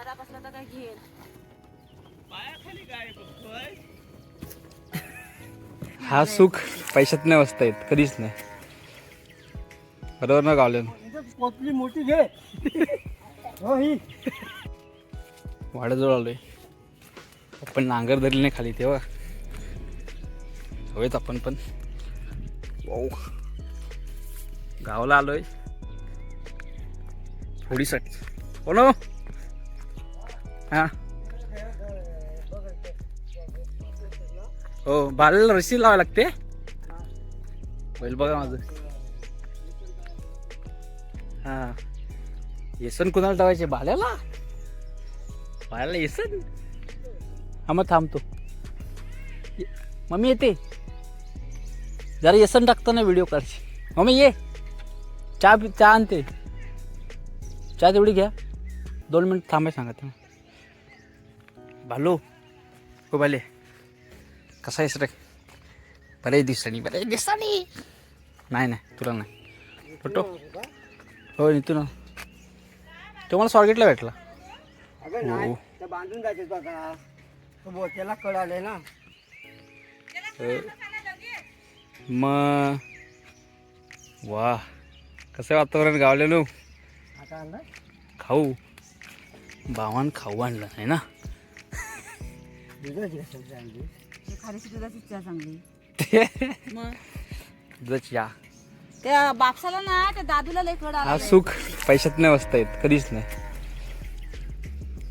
खराब असला तर काय घेईल? पायाखाली काय बघतोय. हा सुख पैशात नाही बसता येत कधीच नाही. बरोबर ना गावल्यान पोतली मोठी घे. हो ही. वाड्याजवळ आलोय. आपण नांगर धरली नाही खाली तेव्हा. हवेत आपण पण. वाऊ. गावाला आलोय. होडीसाठी हो हा. हो बालाला रशी लावा लागते. बैल बघा माझं. हा. येसन कुणाला टाकायचे बाल्याला? भाल्याला येसन? हा मग थांबतो. मम्मी येते. जरा येसन टाकताना व्हिडिओ काढशी मम्मी ये. चहा पी चहा आणते. चहा तेवढी घ्या. दोन मिनिट थांबाय सांगा तुम्ही. भालो हो भाले कसा आहेस रे? बरे दिवसानी बरे दिवसानी नाही नाही तुला नाही. फोटो? हो नितू ना तो मला स्वारगेटला भेटला. अगं नाही त्या बांधून जायचे बघा. तो बोत्याला कळाले ना. मग वा कसं आहे वातावरण? गावलेलो. खाऊ. भावान खाऊ आणलं नाही ना? खारीची दुधाची चहा चांगली. मग दुधाची या त्या बापसाला ना त्या दादूला लय कड हा आला सुख. पैशात नाही बसता येत कधीच नाही.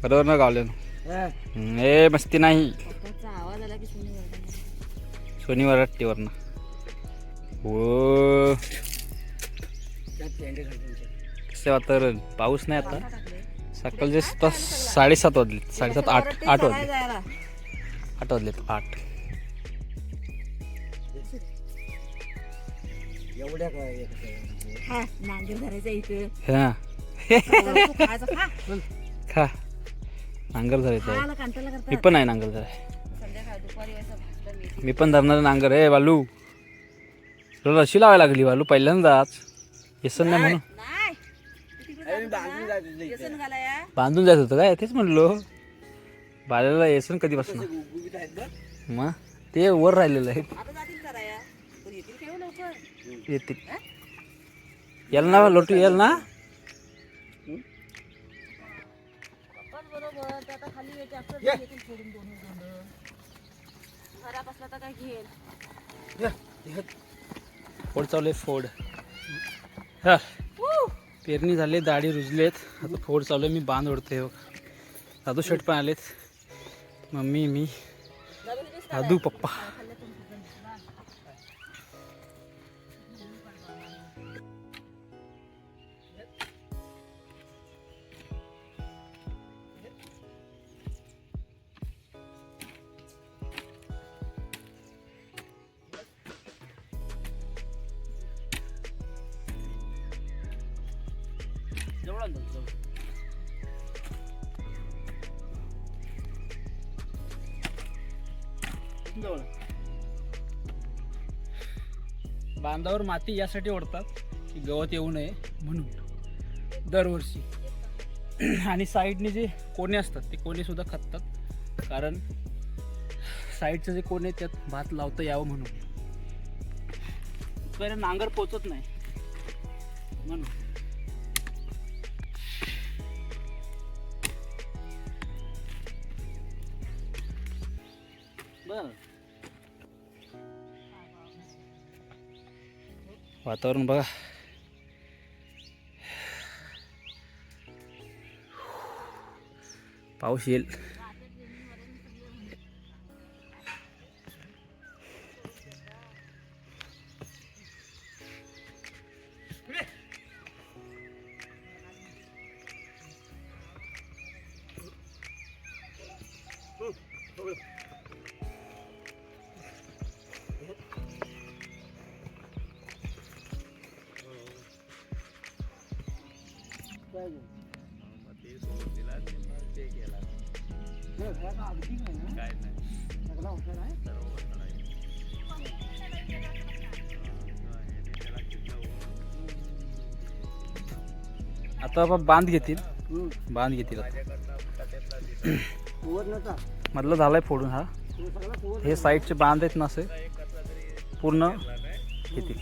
बरोबर ना गावलेलो हं. ए मस्ती नाही. त्याचा आवाज आला की सुनी वरडली. सोनी वरट्टीवरनं हो. कसं वातावरण पाऊस नाही आता. टाकले. सकाळचे साडेसात वाजले साडेसात आठ आठ वाजले. जायला. आठ. वाजलेत आठ एवढ्या काय नांगीर धरायचा इथे. हा. तू खायचं खा. खा. नांगर धरायचं आहे. खायला कांटाला मी करतात पण आहे नांगर धराय. संध्याकाळ दुपारी व्हायचं भाजलं मेथी. मी पण धरणार नांगर. आहे बालू. तुला रशी लावायला लागली बालू. पहिल्यांदाच येसन नाही म्हणून. नाही. तू तिकडे अरे मी जात होता बांधून ना? जायचं तुझं इथे. व्यसन घालाया बांधून जायचं होतं काय? तेच म्हणलो. बाल्याला येसन कधी बसणार गुबगुबीत आहेत बघ. मग? ते वर राहिलेलं आहे. येतील. याल ना लोटू याल ना. फोड चालू आहे फोड. हा. पेरणी झाली दाढी रुजलेत. आता फोड चालू आहे मी बांध ओढतोय बघ. दादू शर्ट पण आलेत. मम्मी मी दादू पप्पा जवळ आण जवळ. जवळ. बांधावर माती यासाठी ओढतात की गवत येऊ नये म्हणून. दरवर्षी. आणि साईडने जे कोणे असतात ते कोणेसुद्धा खततात. कारण साईडचं जे कोणे त्यात भात लावता यावं म्हणून. नांगर पोचत नाही. म्हणून. वातावरण बघा पाऊस येईल काय ते घरात अगदी नाही ना? सगळा होता नाही? आता आपण बांध घेतील बांध घेतील आता. सुवर्णचा मधलं झालंय फोडून हा हे साईडचे बांध आहेत ना असे पूर्ण घेतील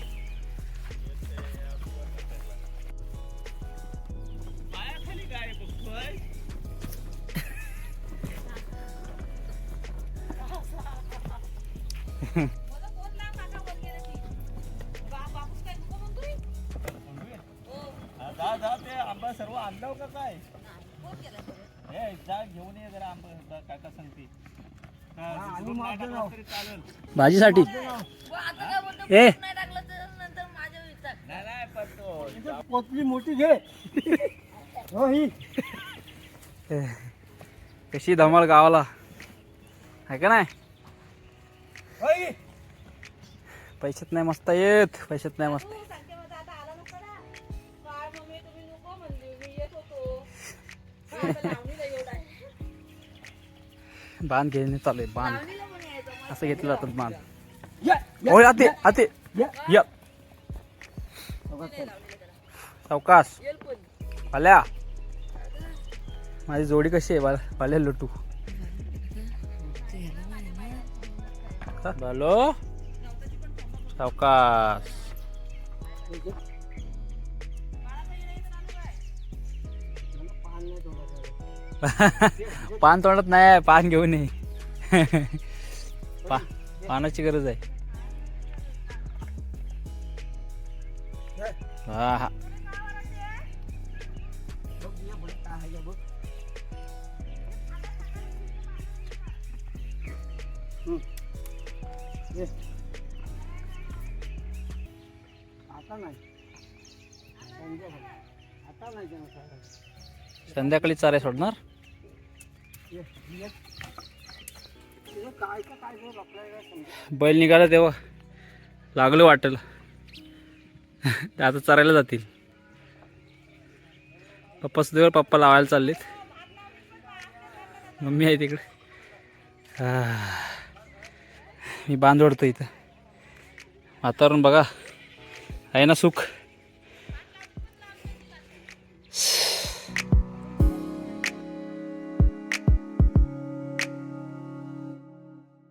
जा जा ते आंबा सर्व आणलं का काय? हे जा घेऊन ये जरा आंबा काका सांगते. चालेल. भाजीसाठी? ए. नाही टाकलं तर नंतर माझ्या विचार. नाही नाही पण तो पोतली मोठी घे. हो ही. कशी धमाल गावाला. आहे का नाही. पैशात नाही मस्त येत पैशात नाही मस्त बांध घेणे चालू आहे बांध. असं घेतलं जातात बांध. या, या. ओय आते आते. या. सावकाश. पाल्या माझी जोडी कशी आहे पाल्या लटू. बालो. सावकाश. पान तोंडात नाही आहे, पान घेऊन ये. पा पानाची गरज आहे. हा हा आता नाही. आता नाही. संध्याकाळी चारे सोडणार. बैल निघाला तेव्हा लागलं वाटेल. ते आता चरायला जातील. पप्पा सुद्धा पप्पा लावायला चाललेत. मम्मी आहे तिकडे. मी बांध ओढतो इथं. वातावरण बघा. आहे ना सुख?